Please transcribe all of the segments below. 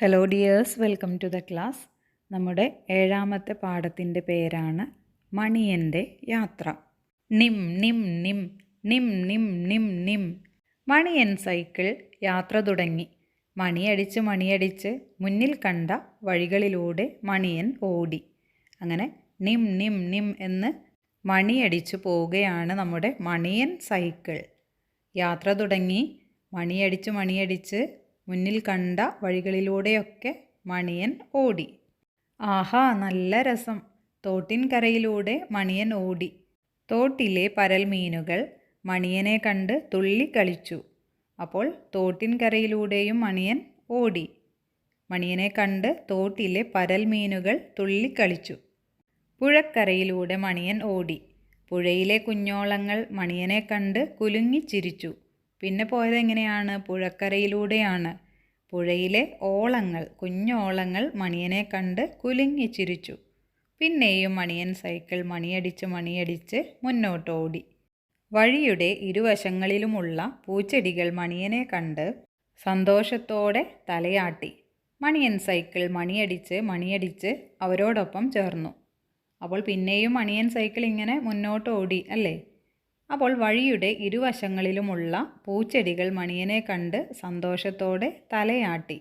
Hello dears welcome to the class നമ്മുടെ ഏഴാമത്തെ പാഠത്തിന്റെ പേരാണ് മണിയന്റെ യാത്ര. നിം നിം നിം നിം നിം നിം നിം. മണിയൻ സൈക്കിൾ യാത്ര തുടങ്ങി. മണിയടിച്ച് മണിയടിച്ച് മുന്നിൽ കണ്ട വഴികളിലൂടെ മണിയൻ ഓടി. അങ്ങനെ നിം നിം നിം എന്ന് മണിയടിച്ചു പോവുകയാണ് നമ്മുടെ മണിയൻ സൈക്കിൾ. യാത്ര തുടങ്ങി. മണിയടിച്ച് മണിയടിച്ച് മുന്നിൽ കണ്ട വഴികളിലൂടെയൊക്കെ മണിയൻ ഓടി. ആഹാ നല്ല രസം. തോട്ടിൻകരയിലൂടെ മണിയൻ ഓടി. തോട്ടിലെ പരൽമീനുകൾ മണിയനെ കണ്ട് തുള്ളിക്കളിച്ചു. അപ്പോൾ തോട്ടിൻകരയിലൂടെയും മണിയൻ ഓടി. മണിയനെ കണ്ട് തോട്ടിലെ പരൽമീനുകൾ തുള്ളിക്കളിച്ചു. പുഴക്കരയിലൂടെ മണിയൻ ഓടി. പുഴയിലെ കുഞ്ഞോളങ്ങൾ മണിയനെ കണ്ട് കുലുങ്ങിച്ചിരിച്ചു. പിന്നെ പോയത് എങ്ങനെയാണ്? പുഴക്കരയിലൂടെയാണ്. പുഴയിലെ ഓളങ്ങൾ കുഞ്ഞോളങ്ങൾ മണിയനെ കണ്ട് കുലുങ്ങിച്ചിരിച്ചു പിന്നെയും മണിയൻ സൈക്കിൾ മണിയടിച്ച് മണിയടിച്ച് മുന്നോട്ടോടി. വഴിയുടെ ഇരുവശങ്ങളിലുമുള്ള പൂച്ചെടികൾ മണിയനെ കണ്ട് സന്തോഷത്തോടെ തലയാട്ടി. മണിയൻ സൈക്കിൾ മണിയടിച്ച് മണിയടിച്ച് അവരോടൊപ്പം ചേർന്നു. അപ്പോൾ പിന്നെയും മണിയൻ സൈക്കിൾ ഇങ്ങനെ മുന്നോട്ട് ഓടി അല്ലേ? അപ്പോൾ വഴിയുടെ ഇരുവശങ്ങളിലുമുള്ള പൂച്ചെടികൾ മണിയനെ കണ്ട് സന്തോഷത്തോടെ തലയാട്ടി.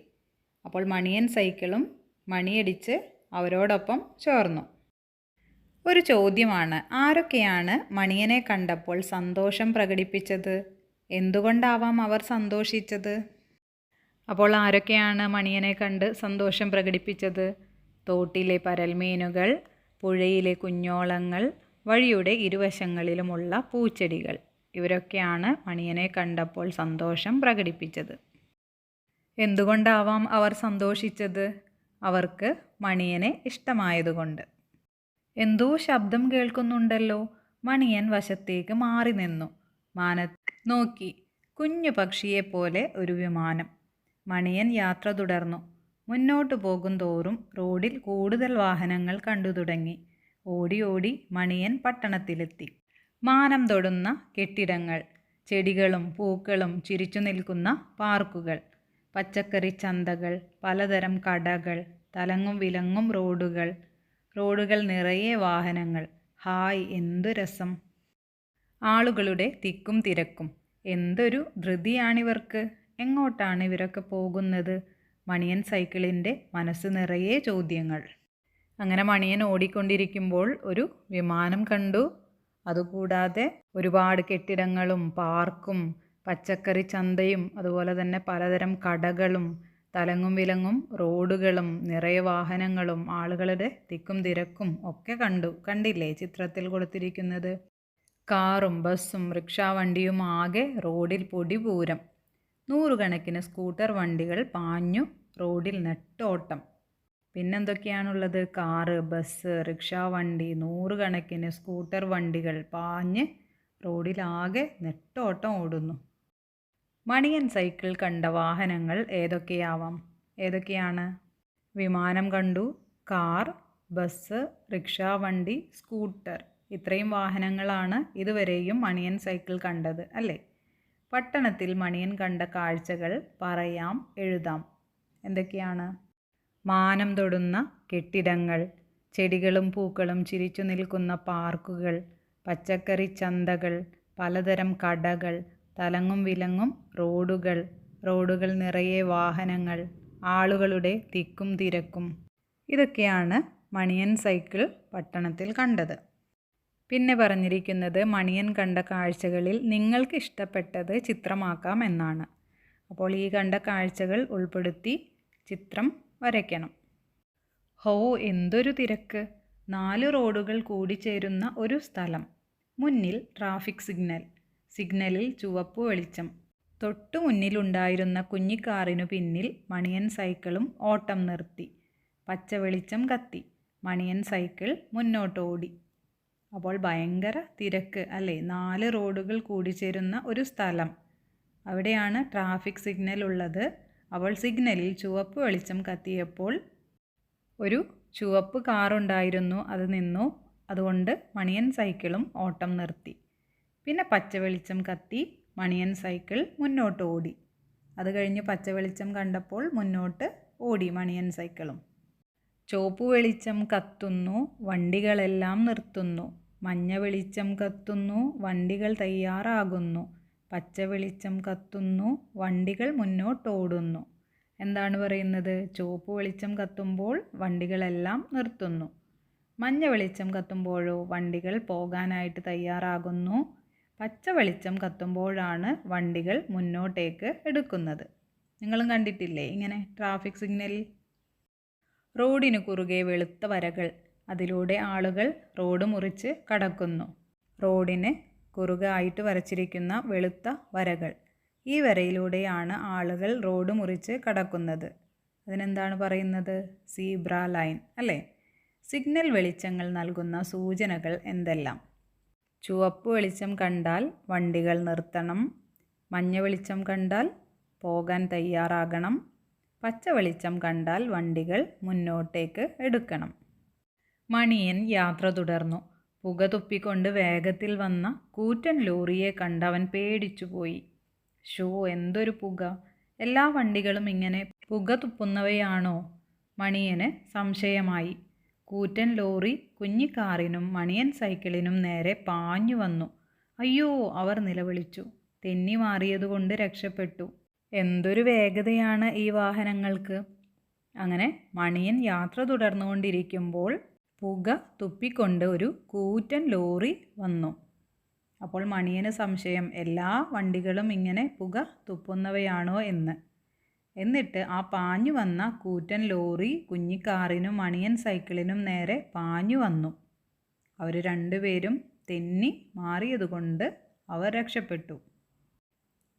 അപ്പോൾ മണിയൻ സൈക്കിളും മണിയടിച്ച് അവരോടൊപ്പം ചേർന്നു. ഒരു ചോദ്യമാണ് ആരൊക്കെയാണ് മണിയനെ കണ്ടപ്പോൾ സന്തോഷം പ്രകടിപ്പിച്ചത്? എന്തുകൊണ്ടാവാം അവർ സന്തോഷിച്ചത്? അപ്പോൾ ആരൊക്കെയാണ് മണിയനെ കണ്ട് സന്തോഷം പ്രകടിപ്പിച്ചത്? തോട്ടിലെ പരൽമീനുകൾ പുഴയിലെ കുഞ്ഞോളങ്ങൾ വഴിയുടെ ഇരുവശങ്ങളിലുമുള്ള പൂച്ചെടികൾ. ഇവരൊക്കെയാണ് മണിയനെ കണ്ടപ്പോൾ സന്തോഷം പ്രകടിപ്പിച്ചത്. എന്തുകൊണ്ടാവാം അവർ സന്തോഷിച്ചത്? അവർക്ക് മണിയനെ ഇഷ്ടമായതുകൊണ്ട്. എന്തോ ശബ്ദം കേൾക്കുന്നുണ്ടല്ലോ. മണിയൻ വശത്തേക്ക് മാറി നിന്നു. മാനത്ത് നോക്കി. കുഞ്ഞു പക്ഷിയെപ്പോലെ ഒരു വിമാനം. മണിയൻ യാത്ര തുടർന്നു. മുന്നോട്ട് പോകും തോറും റോഡിൽ കൂടുതൽ വാഹനങ്ങൾ കണ്ടു തുടങ്ങി ഓടി ഓടി മണിയൻ പട്ടണത്തിലെത്തി. മാനം തൊടുന്ന കെട്ടിടങ്ങൾ ചെടികളും പൂക്കളും ചിരിച്ചു നിൽക്കുന്ന പാർക്കുകൾ പച്ചക്കറി ചന്തകൾ പലതരം കടകൾ തലങ്ങും വിലങ്ങും റോഡുകൾ റോഡുകൾ നിറയെ വാഹനങ്ങൾ. ഹായ് എന്തു രസം. ആളുകളുടെ തിക്കും തിരക്കും. എന്തൊരു ധൃതിയാണിവർക്ക്. എങ്ങോട്ടാണ് ഇവരൊക്കെ പോകുന്നത്? മണിയൻ സൈക്കിളിന്റെ മനസ്സ് നിറയെ ചോദ്യങ്ങൾ. അങ്ങനെ മണിയൻ ഓടിക്കൊണ്ടിരിക്കുമ്പോൾ ഒരു വിമാനം കണ്ടു. അതുകൂടാതെ ഒരുപാട് കെട്ടിടങ്ങളും പാർക്കും പച്ചക്കറി ചന്തയും അതുപോലെ തന്നെ പലതരം കടകളും തലങ്ങും വിലങ്ങും റോഡുകളും നിറയെ വാഹനങ്ങളും ആളുകളുടെ തിക്കും തിരക്കും ഒക്കെ കണ്ടു. കണ്ടില്ലേ ചിത്രത്തിൽ കൊടുത്തിരിക്കുന്നത്? കാറും ബസ്സും റിക്ഷാ വണ്ടിയും ആകെ റോഡിൽ പൊടിപൂരം. നൂറുകണക്കിന് സ്കൂട്ടർ വണ്ടികൾ പാഞ്ഞു റോഡിൽ നെട്ടോട്ടം. പിന്നെന്തൊക്കെയാണുള്ളത്? കാറ് ബസ് റിക്ഷാ വണ്ടി നൂറുകണക്കിന് സ്കൂട്ടർ വണ്ടികൾ പാഞ്ഞ് റോഡിലാകെ നെട്ടോട്ടം ഓടുന്നു. മണിയൻ സൈക്കിൾ കണ്ട വാഹനങ്ങൾ ഏതൊക്കെയാവാം? ഏതൊക്കെയാണ്? വിമാനം കണ്ടു കാർ ബസ് റിക്ഷാ വണ്ടി സ്കൂട്ടർ. ഇത്രയും വാഹനങ്ങളാണ് ഇതുവരെയും മണിയൻ സൈക്കിൾ കണ്ടത് അല്ലേ? പട്ടണത്തിൽ മണിയൻ കണ്ട കാഴ്ചകൾ പറയാം എഴുതാം. എന്തൊക്കെയാണ്? മാനം തൊടുന്ന കെട്ടിടങ്ങൾ ചെടികളും പൂക്കളും ചിരിച്ചു നിൽക്കുന്ന പാർക്കുകൾ പച്ചക്കറി ചന്തകൾ പലതരം കടകൾ തലങ്ങും വിലങ്ങും റോഡുകൾ റോഡുകൾ നിറയെ വാഹനങ്ങൾ ആളുകളുടെ തിക്കും തിരക്കും. ഇതൊക്കെയാണ് മണിയൻ സൈക്കിൾ പട്ടണത്തിൽ കണ്ടത്. പിന്നെ പറഞ്ഞിരിക്കുന്നത് മണിയൻ കണ്ട കാഴ്ചകളിൽ നിങ്ങൾക്ക് ഇഷ്ടപ്പെട്ടത് ചിത്രമാക്കാം എന്നാണ്. അപ്പോൾ ഈ കണ്ട കാഴ്ചകൾ ഉൾപ്പെടുത്തി ചിത്രം വരയ്ക്കണം. ഹോ എന്തൊരു തിരക്ക്. നാല് റോഡുകൾ കൂടിച്ചേരുന്ന ഒരു സ്ഥലം. മുന്നിൽ ട്രാഫിക് സിഗ്നൽ. സിഗ്നലിൽ ചുവപ്പ് വെളിച്ചം. തൊട്ടു മുന്നിലുണ്ടായിരുന്ന കുഞ്ഞിക്കാറിനു പിന്നിൽ മണിയൻ സൈക്കിളും ഓട്ടം നിർത്തി. പച്ച വെളിച്ചം കത്തി. മണിയൻ സൈക്കിൾ മുന്നോട്ട് ഓടി അപ്പോൾ ഭയങ്കര തിരക്ക് അല്ലേ? നാല് റോഡുകൾ കൂടിച്ചേരുന്ന ഒരു സ്ഥലം. അവിടെയാണ് ട്രാഫിക് സിഗ്നൽ ഉള്ളത്. അവൾ സിഗ്നലിൽ ചുവപ്പ് വെളിച്ചം കത്തിയപ്പോൾ ഒരു ചുവപ്പ് കാറുണ്ടായിരുന്നു അത് നിന്നു. അതുകൊണ്ട് മണിയൻ സൈക്കിളും ഓട്ടം നിർത്തി. പിന്നെ പച്ച വെളിച്ചം കത്തി മണിയൻ സൈക്കിൾ മുന്നോട്ട് ഓടി. അത് കഴിഞ്ഞ് പച്ച വെളിച്ചം കണ്ടപ്പോൾ മുന്നോട്ട് ഓടി മണിയൻ സൈക്കിളും. ചുവപ്പ് വെളിച്ചം കത്തുന്നു. വണ്ടികളെല്ലാം നിർത്തുന്നു. മഞ്ഞ വെളിച്ചം കത്തുന്നു. വണ്ടികൾ തയ്യാറാകുന്നു. പച്ച വെളിച്ചം കത്തുന്നു വണ്ടികൾ മുന്നോട്ടോടുന്നു. എന്താണ് പറയുന്നത്? ചുവപ്പ് വെളിച്ചം കത്തുമ്പോൾ വണ്ടികളെല്ലാം നിർത്തുന്നു. മഞ്ഞ വെളിച്ചം കത്തുമ്പോഴോ വണ്ടികൾ പോകാനായിട്ട് തയ്യാറാകുന്നു. പച്ച വെളിച്ചം കത്തുമ്പോഴാണ് വണ്ടികൾ മുന്നോട്ടേക്ക് എടുക്കുന്നത്. നിങ്ങളും കണ്ടിട്ടില്ലേ ഇങ്ങനെ ട്രാഫിക് സിഗ്നലിൽ റോഡിന് കുറുകെ വെളുത്ത വരകൾ. അതിലൂടെ ആളുകൾ റോഡ് മുറിച്ച് കടക്കുന്നു. റോഡിന് കുറുകായിട്ട് വരച്ചിരിക്കുന്ന വെളുത്ത വരകൾ. ഈ വരയിലൂടെയാണ് ആളുകൾ റോഡ് മുറിച്ച് കടക്കുന്നത്. അതിനെന്താണ് പറയുന്നത്? സീബ്ര ലൈൻ അല്ലേ? സിഗ്നൽ വെളിച്ചങ്ങൾ നൽകുന്ന സൂചനകൾ എന്തെല്ലാം? ചുവപ്പ് വെളിച്ചം കണ്ടാൽ വണ്ടികൾ നിർത്തണം. മഞ്ഞ വെളിച്ചം കണ്ടാൽ പോകാൻ തയ്യാറാകണം. പച്ച വെളിച്ചം കണ്ടാൽ വണ്ടികൾ മുന്നോട്ടേക്ക് എടുക്കണം. മണിയൻ യാത്ര തുടർന്നു. പുക തുപ്പിക്കൊണ്ട് വേഗത്തിൽ വന്ന കൂറ്റൻ ലോറിയെ കണ്ടവൻ പേടിച്ചുപോയി. ഷോ എന്തൊരു പുക. എല്ലാ വണ്ടികളും ഇങ്ങനെ പുക തുപ്പുന്നവയാണോ മണിയന് സംശയമായി. കൂറ്റൻ ലോറി കുഞ്ഞിക്കാറിനും മണിയൻ സൈക്കിളിനും നേരെ പാഞ്ഞു വന്നു. അയ്യോ അവർ നിലവിളിച്ചു. തെന്നി മാറിയതുകൊണ്ട് രക്ഷപ്പെട്ടു. എന്തൊരു വേഗതയാണ് ഈ വാഹനങ്ങൾക്ക്. അങ്ങനെ മണിയൻ യാത്ര തുടർന്നുകൊണ്ടിരിക്കുമ്പോൾ പുക തുപ്പിക്കൊണ്ട് ഒരു കൂറ്റൻ ലോറി വന്നു. അപ്പോൾ മണിയന് സംശയം എല്ലാ വണ്ടികളും ഇങ്ങനെ പുക തുപ്പുന്നവയാണോ എന്ന്? എന്നിട്ട് ആ പാഞ്ഞു വന്ന കൂറ്റൻ ലോറി കുഞ്ഞിക്കാറിനും മണിയൻ സൈക്കിളിനും നേരെ പാഞ്ഞു വന്നു. അവർ രണ്ടുപേരും തെന്നി മാറിയതുകൊണ്ട് അവർ രക്ഷപ്പെട്ടു.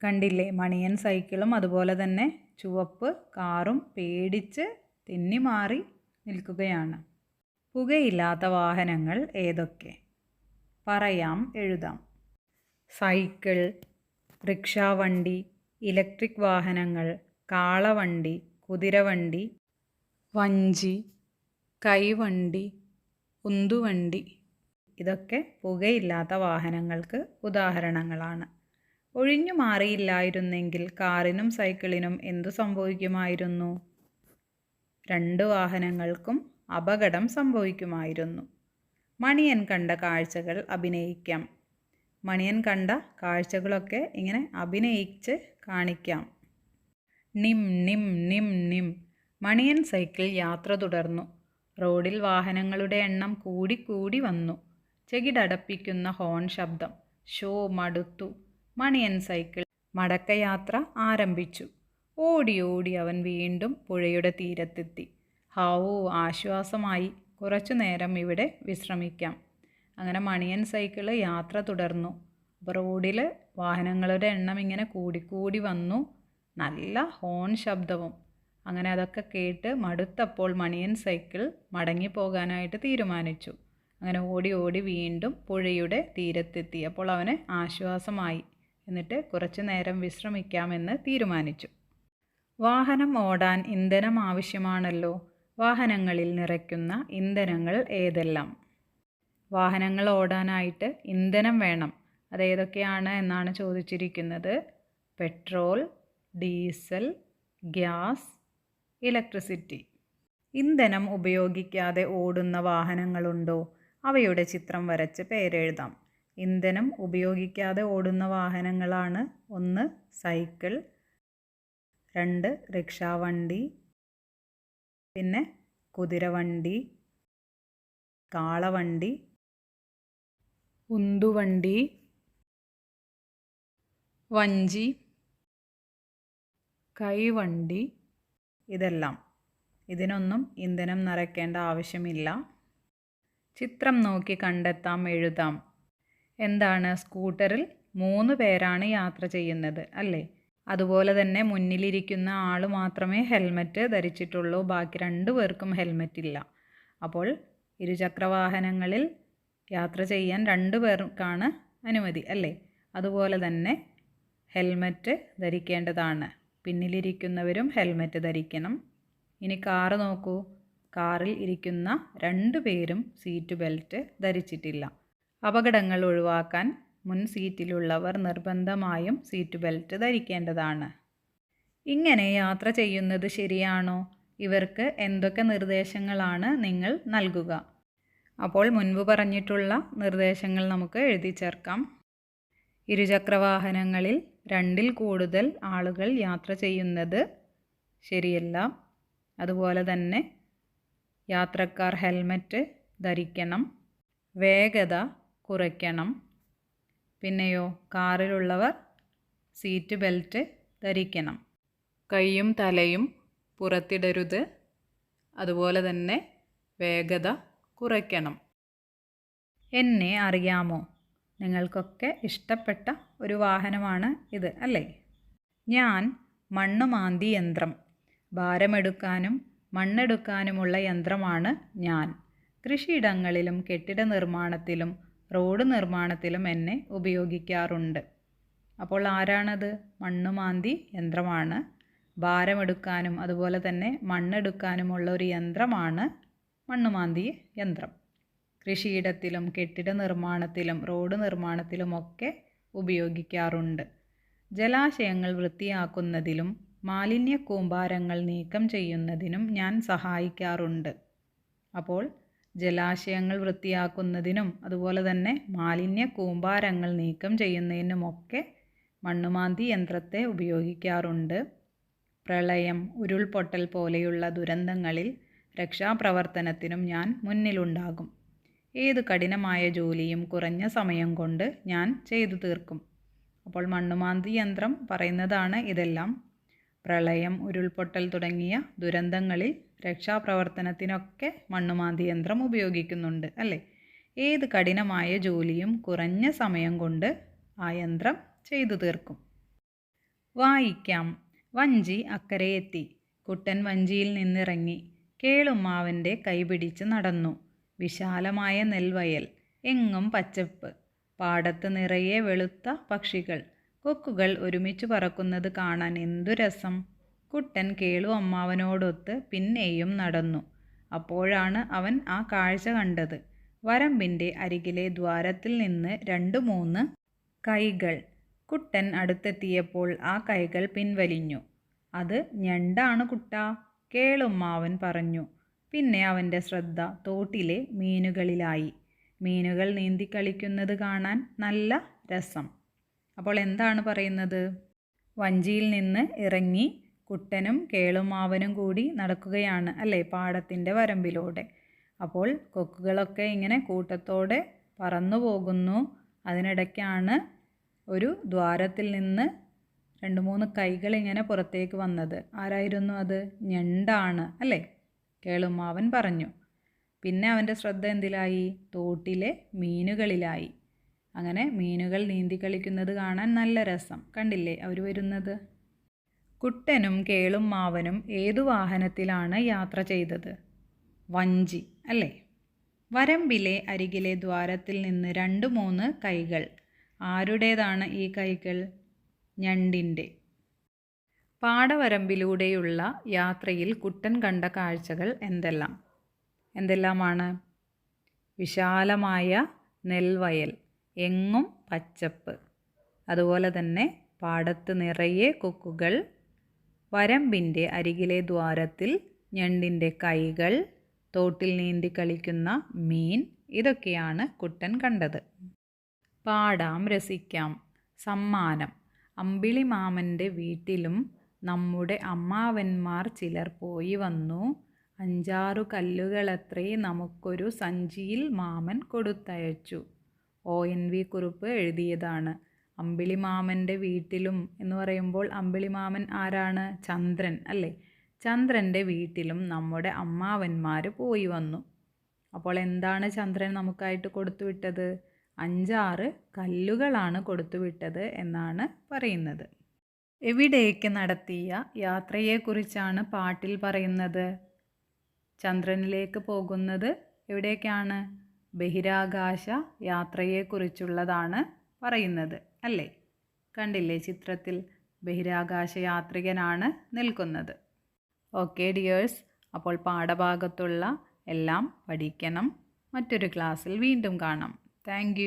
കണ്ടില്ലേ മണിയൻ സൈക്കിളും അതുപോലെ തന്നെ ചുവപ്പ് കാറും പേടിച്ച് തെന്നി മാറി നിൽക്കുകയാണ്. പുകയില്ലാത്ത വാഹനങ്ങൾ ഏതൊക്കെ? പറയാം എഴുതാം. സൈക്കിൾ റിക്ഷാവണ്ടി ഇലക്ട്രിക് വാഹനങ്ങൾ കാളവണ്ടി കുതിരവണ്ടി വഞ്ചി കൈവണ്ടി ഉന്തുവണ്ടി. ഇതൊക്കെ പുകയില്ലാത്ത വാഹനങ്ങൾക്ക് ഉദാഹരണങ്ങളാണ്. ഒഴിഞ്ഞു മാറിയില്ലായിരുന്നെങ്കിൽ കാറിനും സൈക്കിളിനും എന്തു സംഭവിക്കുമായിരുന്നു? രണ്ട് വാഹനങ്ങൾക്കും അപകടം സംഭവിക്കുമായിരുന്നു. മണിയൻ കണ്ട കാഴ്ചകൾ അഭിനയിക്കാം. മണിയൻ കണ്ട കാഴ്ചകളൊക്കെ ഇങ്ങനെ അഭിനയിച്ച് കാണിക്കാം. നിം നിം നിം നിം. മണിയൻ സൈക്കിൾ യാത്ര തുടർന്നു. റോഡിൽ വാഹനങ്ങളുടെ എണ്ണം കൂടിക്കൂടി വന്നു. ചെകിടടപ്പിക്കുന്ന ഹോൺ ശബ്ദം. ഷോ മടുത്തു. മണിയൻ സൈക്കിൾ മടക്കയാത്ര ആരംഭിച്ചു. ഓടി ഓടി അവൻ വീണ്ടും പുഴയുടെ തീരത്തെത്തി. ഹാവൂ ആശ്വാസമായി. കുറച്ചു നേരം ഇവിടെ വിശ്രമിക്കാം. അങ്ങനെ മണിയൻ സൈക്കിൾ യാത്ര തുടർന്നു. റോഡിൽ വാഹനങ്ങളുടെ എണ്ണം ഇങ്ങനെ കൂടിക്കൂടി വന്നു. നല്ല ഹോൺ ശബ്ദവും. അങ്ങനെ അതൊക്കെ കേട്ട് മടുത്തപ്പോൾ മണിയൻ സൈക്കിൾ മടങ്ങി പോകാനായിട്ട് തീരുമാനിച്ചു. അങ്ങനെ ഓടി ഓടി വീണ്ടും പുഴയുടെ തീരത്തെത്തി അപ്പോൾ അവന് ആശ്വാസമായി. എന്നിട്ട് കുറച്ചു നേരം വിശ്രമിക്കാമെന്ന് തീരുമാനിച്ചു. വാഹനം ഓടാൻ ഇന്ധനം ആവശ്യമാണല്ലോ. വാഹനങ്ങളിൽ നിറയ്ക്കുന്ന ഇന്ധനങ്ങൾ ഏതെല്ലാം? വാഹനങ്ങൾ ഓടാനായിട്ട് ഇന്ധനം വേണം. അതേതൊക്കെയാണ് എന്നാണ് ചോദിച്ചിരിക്കുന്നത്. Petrol diesel gas electricity. ഇന്ധനം ഉപയോഗിക്കാതെ ഓടുന്ന വാഹനങ്ങളുണ്ടോ? അവയുടെ ചിത്രം വരച്ച് പേരെഴുതാം. ഇന്ധനം ഉപയോഗിക്കാതെ ഓടുന്ന വാഹനങ്ങളാണ് ഒന്ന് സൈക്കിൾ രണ്ട് റിക്ഷാവണ്ടി പിന്നെ കുതിരവണ്ടി കാളവണ്ടി ഉന്തുവണ്ടി വഞ്ചി കൈവണ്ടി. ഇതെല്ലാം. ഇതിനൊന്നും ഇന്ധനം നിറയ്ക്കേണ്ട ആവശ്യമില്ല. ചിത്രം നോക്കി കണ്ടെത്താം എഴുതാം. എന്താണ് സ്കൂട്ടറിൽ മൂന്ന് പേരാണ് യാത്ര ചെയ്യുന്നത് അല്ലേ? അതുപോലെ തന്നെ മുന്നിലിരിക്കുന്ന ആൾ മാത്രമേ ഹെൽമറ്റ് ധരിച്ചിട്ടുള്ളൂ. ബാക്കി രണ്ട് പേർക്കും ഹെൽമറ്റ് ഇല്ല. അപ്പോൾ ഇരുചക്രവാഹനങ്ങളിൽ യാത്ര ചെയ്യാൻ രണ്ട് പേർക്കാണ് അനുമതി അല്ലേ? അതുപോലെ തന്നെ ഹെൽമറ്റ് ധരിക്കേണ്ടതാണ്. പിന്നിലിരിക്കുന്നവരും ഹെൽമറ്റ് ധരിക്കണം. ഇനി കാറ് നോക്കൂ. കാറിൽ ഇരിക്കുന്ന രണ്ടു പേരും സീറ്റ് ബെൽറ്റ് ധരിച്ചിട്ടില്ല. അപകടങ്ങൾ ഒഴിവാക്കാൻ മുൻ സീറ്റിലുള്ളവർ നിർബന്ധമായും സീറ്റ് ബെൽറ്റ് ധരിക്കേണ്ടതാണ്. ഇങ്ങനെ യാത്ര ചെയ്യുന്നത് ശരിയാണോ? ഇവർക്ക് എന്തൊക്കെ നിർദ്ദേശങ്ങളാണ് നിങ്ങൾ നൽകുക? അപ്പോൾ മുൻപ് പറഞ്ഞിട്ടുള്ള നിർദ്ദേശങ്ങൾ നമുക്ക് എഴുതി ചേർക്കാം. ഇരുചക്രവാഹനങ്ങളിൽ രണ്ടിൽ കൂടുതൽ ആളുകൾ യാത്ര ചെയ്യുന്നത് ശരിയല്ല. അതുപോലെ തന്നെ യാത്രക്കാർ ഹെൽമറ്റ് ധരിക്കണം വേഗത കുറയ്ക്കണം പിന്നെയോ കാറിലുള്ളവർ സീറ്റ് ബെൽറ്റ് ധരിക്കണം. കൈയും തലയും പുറത്തിടരുത്. അതുപോലെ തന്നെ വേഗത കുറയ്ക്കണം. എന്നെ അറിയാമോ? നിങ്ങൾക്കൊക്കെ ഇഷ്ടപ്പെട്ട ഒരു വാഹനമാണ് ഇത് അല്ലേ? ഞാൻ മണ്ണ് മാന്തി യന്ത്രം. ഭാരമെടുക്കാനും മണ്ണെടുക്കാനുമുള്ള യന്ത്രമാണ് ഞാൻ. കൃഷിയിടങ്ങളിലും കെട്ടിട നിർമ്മാണത്തിലും റോഡ് നിർമ്മാണത്തിലും എന്നെ ഉപയോഗിക്കാറുണ്ട്. അപ്പോൾ ആരാണത്? മണ്ണുമാന്തി യന്ത്രമാണ്. ഭാരമെടുക്കാനും അതുപോലെ തന്നെ മണ്ണെടുക്കാനുമുള്ള ഒരു യന്ത്രമാണ് മണ്ണുമാന്തി യന്ത്രം. കൃഷിയിടത്തിലും കെട്ടിട നിർമ്മാണത്തിലും റോഡ് നിർമ്മാണത്തിലുമൊക്കെ ഉപയോഗിക്കാറുണ്ട്. ജലാശയങ്ങൾ വൃത്തിയാക്കുന്നതിലും മാലിന്യ കൂമ്പാരങ്ങൾ നീക്കം ചെയ്യുന്നതിനും ഞാൻ സഹായിക്കാറുണ്ട്. അപ്പോൾ ജലാശയങ്ങൾ വൃത്തിയാക്കുന്നതിനും അതുപോലെ തന്നെ മാലിന്യ കൂമ്പാരങ്ങൾ നീക്കം ചെയ്യുന്നതിനുമൊക്കെ മണ്ണുമാന്തി യന്ത്രത്തെ ഉപയോഗിക്കാറുണ്ട്. പ്രളയം ഉരുൾപൊട്ടൽ പോലെയുള്ള ദുരന്തങ്ങളിൽ രക്ഷാപ്രവർത്തനത്തിനും ഞാൻ മുന്നിലുണ്ടാകും. ഏത് കഠിനമായ ജോലിയും കുറഞ്ഞ സമയം കൊണ്ട് ഞാൻ ചെയ്തു തീർക്കും. അപ്പോൾ മണ്ണുമാന്തി യന്ത്രം പറയുന്നതാണ് ഇതെല്ലാം. പ്രളയം ഉരുൾപൊട്ടൽ തുടങ്ങിയ ദുരന്തങ്ങളിൽ രക്ഷാപ്രവർത്തനത്തിനൊക്കെ മണ്ണുമാന്തി യന്ത്രം ഉപയോഗിക്കുന്നുണ്ട് അല്ലേ? ഏത് കഠിനമായ ജോലിയും കുറഞ്ഞ സമയം കൊണ്ട് ആ യന്ത്രം ചെയ്തു തീർക്കും. വായിക്കാം. വഞ്ചി അക്കരെ എത്തി. കുട്ടൻ വഞ്ചിയിൽ നിന്നിറങ്ങി. കേളുമ്മാവന്റെ കൈപിടിച്ച് നടന്നു. വിശാലമായ നെൽവയൽ. എങ്ങും പച്ചപ്പ്. പാടത്ത് നിറയെ വെളുത്ത പക്ഷികൾ. കൊക്കുകൾ ഒരുമിച്ച് പറക്കുന്നത് കാണാൻ എന്തു രസം. കുട്ടൻ കേളു അമ്മാവനോടൊത്ത് പിന്നെയും നടന്നു. അപ്പോഴാണ് അവൻ ആ കാഴ്ച കണ്ടത്. വരമ്പിന്റെ അരികിലെ ദ്വാരത്തിൽ നിന്ന് രണ്ടു മൂന്ന് കൈകൾ. കുട്ടൻ അടുത്തെത്തിയപ്പോൾ ആ കൈകൾ പിൻവലിഞ്ഞു. അത് ഞണ്ടാണ് കുട്ടാ കേളുമ്മാവൻ പറഞ്ഞു. പിന്നെ അവന്റെ ശ്രദ്ധ തോട്ടിലെ മീനുകളിലായി. മീനുകൾ നീന്തി കളിക്കുന്നത് കാണാൻ നല്ല രസം. അപ്പോൾ എന്താണ് പറയുന്നത്? വഞ്ചിയിൽ നിന്ന് ഇറങ്ങി കുട്ടനും കേളുമാവനും കൂടി നടക്കുകയാണ് അല്ലേ പാടത്തിന്റെ വരമ്പിലൂടെ. അപ്പോൾ കൊക്കുകളൊക്കെ ഇങ്ങനെ കൂട്ടത്തോടെ പറന്നു പോകുന്നു. അതിനിടയ്ക്കാണ് ഒരു ദ്വാരത്തിൽ നിന്ന് രണ്ട് മൂന്ന് കൈകൾ ഇങ്ങനെ പുറത്തേക്ക് വന്നത്. ആരായിരുന്നു അത്? ഞണ്ടാണ് അല്ലേ? കേളുമാവൻ പറഞ്ഞു. പിന്നെ അവന്റെ ശ്രദ്ധ എന്തിലായി? തോട്ടിലെ മീനുകളിലായി. അങ്ങനെ മീനുകൾ നീന്തി കളിക്കുന്നത് കാണാൻ നല്ല രസം. കണ്ടില്ലേ? അവർ വരുന്നത്? കുട്ടനും കേളും മാവനും ഏതു വാഹനത്തിലാണ് യാത്ര ചെയ്തത്? വഞ്ചി അല്ലേ? വരമ്പിലെ അരികിലെ ദ്വാരത്തിൽ നിന്ന് രണ്ട് മൂന്ന് കൈകൾ. ആരുടേതാണ് ഈ കൈകൾ? ഞണ്ടിന്റെ. പാടവരമ്പിലൂടെയുള്ള യാത്രയിൽ കുട്ടൻ കണ്ട കാഴ്ചകൾ എന്തെല്ലാം? എന്തെല്ലാമാണ്? വിശാലമായ നെൽവയൽ എങ്ങും പച്ചപ്പ്. അതുപോലെ തന്നെ പാടത്ത് നിറയെ കൊക്കുകൾ വരമ്പിന്റെ അരികിലെ ദ്വാരത്തിൽ ഞണ്ടിന്റെ കൈകൾ തോട്ടിൽ നീന്തി കളിക്കുന്ന മീൻ ഇതൊക്കെയാണ് കുട്ടൻ കണ്ടത്. പാടാം രസിക്കാം. സമ്മാനം. അമ്പിളി മാമന്റെ വീട്ടിലും നമ്മുടെ അമ്മാവന്മാർ ചിലർ പോയി വന്നു. അഞ്ചാറു കല്ലുകളത്രേ നമുക്കൊരു സഞ്ചിയിൽ മാമൻ കൊടുത്തയച്ചു. ഒ. എൻ. വി. കുറുപ്പ് എഴുതിയതാണ്. അമ്പിളിമാമന്റെ വീട്ടിലും എന്ന് പറയുമ്പോൾ അമ്പിളിമാമൻ ആരാണ്? ചന്ദ്രൻ അല്ലേ? ചന്ദ്രന്റെ വീട്ടിലും നമ്മുടെ അമ്മാവന്മാർ പോയി വന്നു. അപ്പോൾ എന്താണ് ചന്ദ്രൻ നമുക്കായിട്ട് കൊടുത്തുവിട്ടത് അഞ്ചാറ് കല്ലുകളാണ് കൊടുത്തുവിട്ടത് എന്നാണ് പറയുന്നത്. എവിടേക്ക് നടത്തിയ യാത്രയെക്കുറിച്ചാണ് പാട്ടിൽ പറയുന്നത്? ചന്ദ്രനിലേക്ക് പോകുന്നത് എവിടേക്കാണ്? ബഹിരാകാശ യാത്രയെക്കുറിച്ചുള്ളതാണ് പറയുന്നത്. അല്ലേ? കണ്ടില്ലേ? ചിത്രത്തിൽ ബഹിരാകാശ യാത്രികനാണ് നിൽക്കുന്നത്. Okay dears. അപ്പോൾ പാഠഭാഗത്തുള്ള എല്ലാം പഠിക്കണം. മറ്റൊരു ക്ലാസ്സിൽ വീണ്ടും കാണാം. താങ്ക്